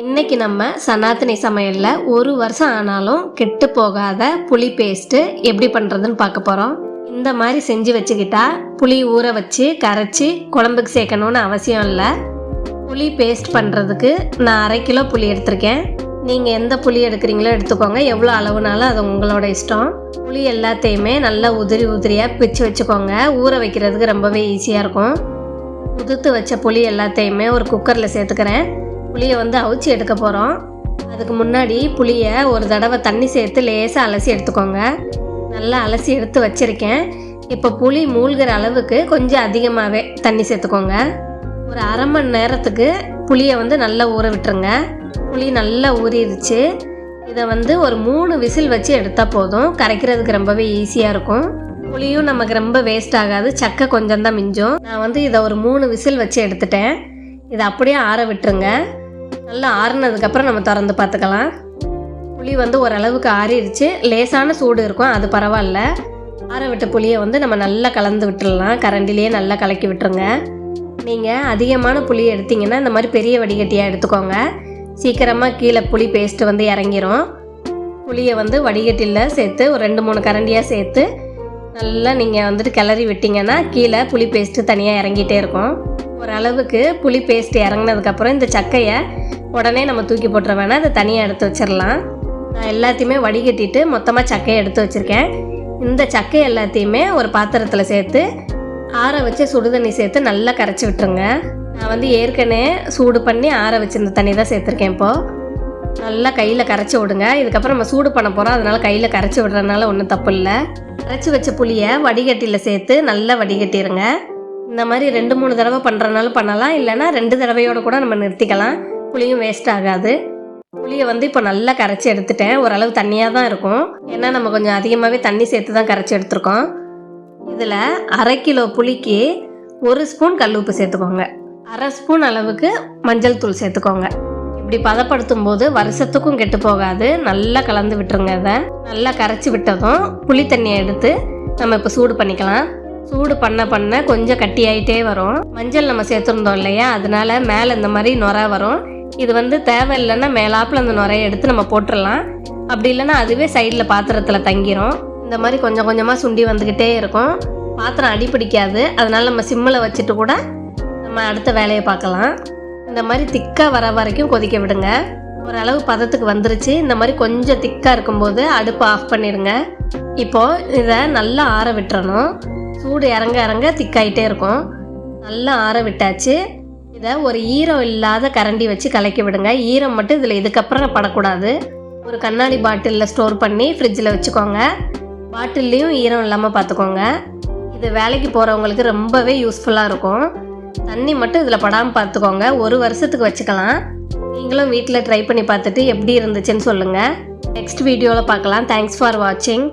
இன்னைக்கு நம்ம சனாத்தனி சமையலில் ஒரு வருஷம் ஆனாலும் கெட்டு போகாத புளி பேஸ்ட்டு எப்படி பண்ணுறதுன்னு பார்க்க போகிறோம் இந்த மாதிரி செஞ்சு வச்சுக்கிட்டா புளி ஊற வச்சு கரைச்சி குழம்புக்கு சேர்க்கணும்னு அவசியம் இல்லை. புளி பேஸ்ட் பண்ணுறதுக்கு நான் அரை கிலோ புளி எடுத்திருக்கேன். நீங்கள் எந்த புளி எடுக்கிறீங்களோ எடுத்துக்கோங்க. எவ்வளோ அளவுனாலும் அது உங்களோட இஷ்டம். புளி எல்லாத்தையுமே நல்லா உதிரி உதிரியாக பிச்சு வச்சுக்கோங்க. ஊற வைக்கிறதுக்கு ரொம்பவே ஈஸியாக இருக்கும். உதுத்து வச்ச புளி எல்லாத்தையுமே ஒரு குக்கரில் சேர்த்துக்கிறேன். புளியை வந்து அவிச்சு எடுக்க போகிறோம் அதுக்கு முன்னாடி புளியை ஒரு தடவை தண்ணி சேர்த்து லேசாக அலசி எடுத்துக்கோங்க. நல்லா அலசி எடுத்து வச்சுருக்கேன். இப்போ புளி மூழ்கிற அளவுக்கு கொஞ்சம் அதிகமாகவே தண்ணி சேர்த்துக்கோங்க. ஒரு அரை மணி நேரத்துக்கு புளியை வந்து நல்லா ஊற விட்டுருங்க. புளி நல்லா ஊறிடுச்சு. இதை வந்து ஒரு மூணு விசில் வச்சு எடுத்தால் போதும். கரைக்கிறதுக்கு ரொம்பவே ஈஸியாக இருக்கும். புளியும் நமக்கு ரொம்ப வேஸ்ட் ஆகாது. சக்கை கொஞ்சம் தான் மிஞ்சும். நான் வந்து இதை ஒரு மூணு விசில் வச்சு எடுத்துட்டேன். இதை அப்படியே ஆற விட்டுருங்க. நல்லா ஆறுனதுக்கப்புறம் நம்ம திறந்து பார்த்துக்கலாம். புளி வந்து ஓரளவுக்கு ஆறிடுச்சு. லேசான சூடு இருக்கும். அது பரவாயில்ல. ஆற விட்ட புளியை வந்து நம்ம நல்லா கலந்து விட்டுடலாம். கரண்டிலேயே நல்லா கலக்கி விட்டுருங்க. நீங்கள் அதிகமான புளி எடுத்தீங்கன்னா இந்த மாதிரி பெரிய வடிகட்டியாக எடுத்துக்கோங்க. சீக்கிரமாக கீழே புளி பேஸ்ட்டு வந்து இறங்கிரும். புளியை வந்து வடிகட்டியில் சேர்த்து ஒரு ரெண்டு மூணு கரண்டியாக சேர்த்து நல்லா நீங்கள் வந்துட்டு கிளறி விட்டிங்கன்னா கீழே புளி பேஸ்ட்டு தனியாக இறங்கிட்டே இருக்கும். ஓரளவுக்கு புளி பேஸ்ட் இறங்கினதுக்கப்புறம் இந்த சக்கையை உடனே நம்ம தூக்கி போட்டுற வேணாம் அதை தனியாக எடுத்து வச்சிடலாம் நான் எல்லாத்தையுமே வடிகட்டிட்டு மொத்தமாக சக்கையை எடுத்து வச்சுருக்கேன். இந்த சக்கை எல்லாத்தையுமே ஒரு பாத்திரத்தில் சேர்த்து ஆற வச்சு சுடு தண்ணி சேர்த்து நல்லா கரைச்சி விட்டுருங்க. நான் வந்து ஏற்கனவே சூடு பண்ணி ஆற வச்சிருந்த தண்ணி தான் சேர்த்துருக்கேன் இப்போது நல்லா கையில் கரைச்சி விடுங்க. இதுக்கப்புறம் நம்ம சூடு பண்ண போகிறோம் அதனால் கையில் கரைச்சி விடுறதுனால ஒன்றும் தப்பு இல்லை. கரைச்சி வச்ச புளியை வடிகட்டியில் சேர்த்து நல்லா வடிகட்டிடுங்க இந்த மாதிரி ரெண்டு மூணு தடவை பண்ணுறனாலும் பண்ணலாம். இல்லைன்னா ரெண்டு தடவையோடு கூட நம்ம நிறுத்திக்கலாம். புளியும் வேஸ்ட் ஆகாது. புளியை வந்து இப்போ நல்லா கரைச்சி எடுத்துட்டேன். ஓரளவு தண்ணியாக தான் இருக்கும். ஏன்னா நம்ம கொஞ்சம் அதிகமாகவே தண்ணி சேர்த்து தான் கரைச்சி எடுத்துருக்கோம். இதில் அரை கிலோ புளிக்கு ஒரு ஸ்பூன் கல் உப்பு சேர்த்துக்கோங்க. அரை ஸ்பூன் அளவுக்கு மஞ்சள் தூள் சேர்த்துக்கோங்க. இப்படி பதப்படுத்தும் போது வருஷத்துக்கும் கெட்டு போகாது. நல்லா கலந்து விட்டுருங்க அதை நல்லா கரைச்சி விட்டதும் புளி தண்ணியை எடுத்து நம்ம இப்போ சூடு பண்ணிக்கலாம். சூடு பண்ண பண்ண கொஞ்சம் கட்டியாயிட்டே வரும். மஞ்சள் நம்ம சேர்த்துருந்தோம் இல்லையா? அதனால மேலே இந்த மாதிரி நுரை வரும். இது வந்து தேவையில்லைன்னா மேலாப்பில் அந்த நுரையை எடுத்து நம்ம போட்டுடலாம் அப்படி இல்லைன்னா அதுவே சைடில் பாத்திரத்தில் தங்கிரும். இந்த மாதிரி கொஞ்சம் கொஞ்சமாக சுண்டி வந்துக்கிட்டே இருக்கும். பாத்திரம் அடி பிடிக்காது அதனால் நம்ம சிம்மில் வச்சுட்டு கூட நம்ம அடுத்த வேலையை பார்க்கலாம். இந்த மாதிரி திக்காக வர வரைக்கும் கொதிக்க விடுங்க. ஓரளவு பதத்துக்கு வந்துருச்சு. இந்த மாதிரி கொஞ்சம் திக்காக இருக்கும்போது அடுப்பை ஆஃப் பண்ணிடுங்க இப்போது இதை நல்லா ஆற விட்டுறணும். சூடு இறங்க இறங்க திக்காயிட்டே இருக்கும். நல்லா ஆற விட்டாச்சு. இதை ஒரு ஈரம் இல்லாத கரண்டி வச்சு கலக்கி விடுங்க. ஈரம் மட்டும் இதில் இதுக்கப்புறம் படக்கூடாது. ஒரு கண்ணாடி பாட்டிலில் ஸ்டோர் பண்ணி ஃப்ரிட்ஜில் வச்சுக்கோங்க. பாட்டில்லையும் ஈரம் இல்லாமல் பார்த்துக்கோங்க இது வேலைக்கு போகிறவங்களுக்கு ரொம்பவே யூஸ்ஃபுல்லாக இருக்கும். தண்ணி மட்டும் இதில் படாமல் பார்த்துக்கோங்க ஒரு வருஷத்துக்கு வச்சுக்கலாம். நீங்களும் வீட்டில் ட்ரை பண்ணி பார்த்துட்டு எப்படி இருந்துச்சுன்னு சொல்லுங்கள் நெக்ஸ்ட் வீடியோவில் பார்க்கலாம். தேங்க்ஸ் ஃபார் வாட்சிங்